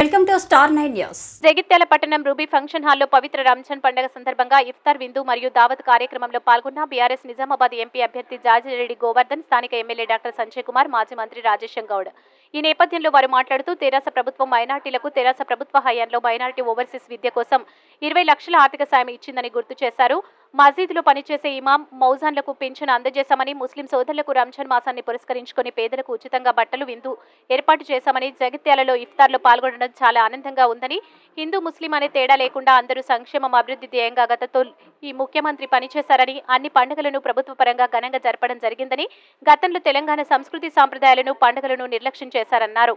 Welcome to star nine news. Jagtial పట్టణం Ruby function హాల్లో పవిత్ర రంజాన్ పండుగ సందర్భంగా ఇఫ్తార్ విందు మరియు దావత్ కార్యక్రమంలో పాల్గొన్న బీఆర్ఎస్ నిజామాబాద్ ఎంపీ అభ్యర్థి జాజిరెడ్డి గోవర్ధన్ స్థానిక ఎమ్మెల్యే డాక్టర్ సంజయ్ కుమార్ మాజీ మంత్రి రాజేశం గౌడ్. ఈ నేపథ్యంలో వారు మాట్లాడుతూ తెరాస ప్రభుత్వం మైనార్టీలకు తెరాస ప్రభుత్వ హయాంలో మైనార్టీ ఓవర్సీస్ విద్య కోసం ఇరవై లక్షల ఆర్థిక సాయం ఇచ్చిందని గుర్తు చేశారు. మసీదులో పనిచేసే ఇమాం మౌజాన్లకు పింఛను అందజేశామని ముస్లిం సోదరులకు రంజాన్ మాసాన్ని పురస్కరించుకొని పేదలకు ఉచితంగా బట్టలు విందు ఏర్పాటు చేశామని జగిత్యాలలో ఇఫ్తార్లో పాల్గొనడం చాలా ఆనందంగా ఉందని హిందూ ముస్లిం అనే తేడా లేకుండా అందరూ సంక్షేమం అభివృద్ధి ధ్యేయంగా గతతో ఈ ముఖ్యమంత్రి పనిచేశారని అన్ని పండుగలను ప్రభుత్వ పరంగా ఘనంగా జరపడం జరిగిందని గతంలో తెలంగాణ సంస్కృతి సాంప్రదాయాలను పండుగలను నిర్లక్ష్యం చేశారన్నారు.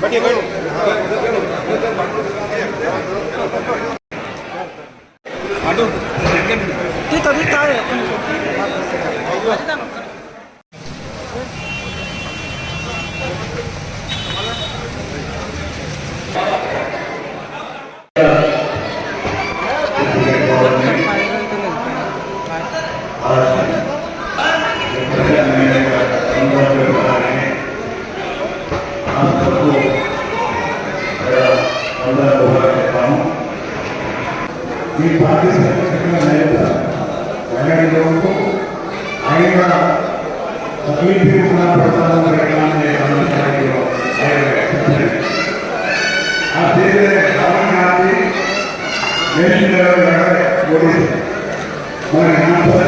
Bắt đi con. kita dito. Thank you. ఈ పార్టీ సంబంధించిన నేత వెంకటరెడ్డి గారు ఆయన తప్పించి కూడా ప్రసాదం ఆ తీరే రాహుల్ గాంధీ దేశంలో మరి నాతో